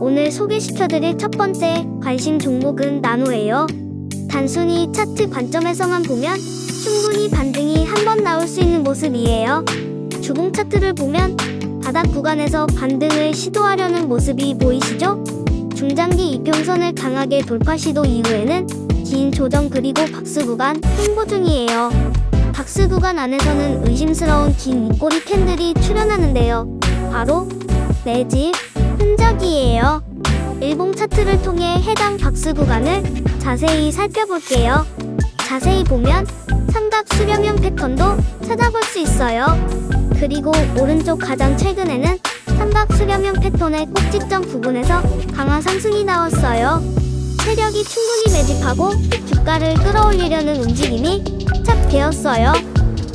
오늘 소개시켜드릴 첫 번째 관심 종목은 나노예요. 단순히 차트 관점에서만 보면 충분히 반등이 한 번 나올 수 있는 모습이에요. 주봉 차트를 보면 바닥 구간에서 반등을 시도하려는 모습이 보이시죠? 중장기 이평선을 강하게 돌파 시도 이후에는 긴 조정 그리고 박스 구간 횡보 중이에요. 박스 구간 안에서는 의심스러운 긴 윗꼬리 캔들이 출현하는데요. 바로 내집 흔적이에요. 일봉 차트를 통해 해당 박스 구간을 자세히 살펴볼게요. 자세히 보면 삼각 수렴형 패턴도 찾아볼 수 있어요. 그리고 오른쪽 가장 최근에는 삼각 수렴형 패턴의 꼭지점 부분에서 강한 상승이 나왔어요. 세력이 충분히 매집하고 주가를 끌어올리려는 움직임이 시작되었어요.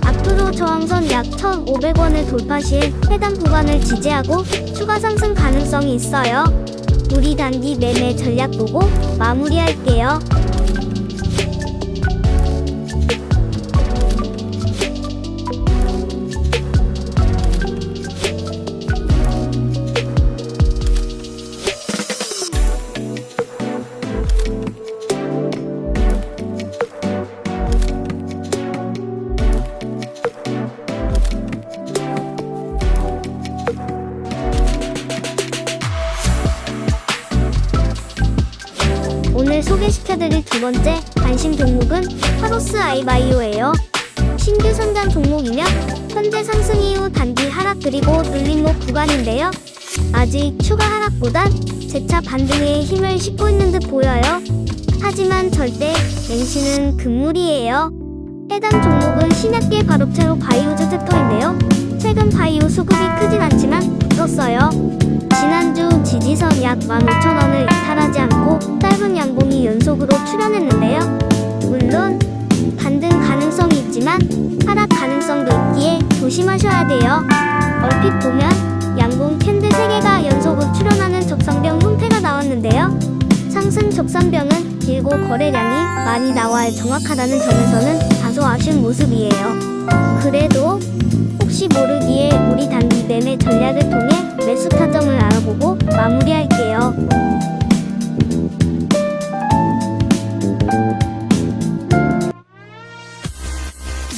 앞으로 저항선 약 1,500원을 돌파 시 해당 구간을 지지하고 추가 상승 가능성이 있어요. 우리 단기 매매 전략 보고 마무리할게요. 오늘 소개시켜드릴 두 번째 관심 종목은 파로스 아이바이오예요. 신규 선단 종목이며 현재 상승 이후 단기 하락 그리고 눌림목 구간인데요. 아직 추가 하락보단 재차 반등에 힘을 싣고 있는 듯 보여요. 하지만 절대 맹시는 금물이에요. 해당 종목은 신약계 발업체로 바이오즈 섹터인데요. 최근 바이오 수급이 크진 않지만 붙었어요. 지난주 지지선 약 15,000원을 이탈하지 않고 짧은 양봉이 연속으로 출현했는데요. 물론 반등 가능성이 있지만 하락 가능성도 있기에 조심하셔야 돼요. 얼핏 보면 양봉 캔들 3개가 연속으로 출현하는 적상병 형태가 나왔는데요. 상승 적상병은 길고 거래량이 많이 나와 정확하다는 점에서는 다소 아쉬운 모습이에요. 그래도 혹시 모르기에 우리 단기 매매 전략을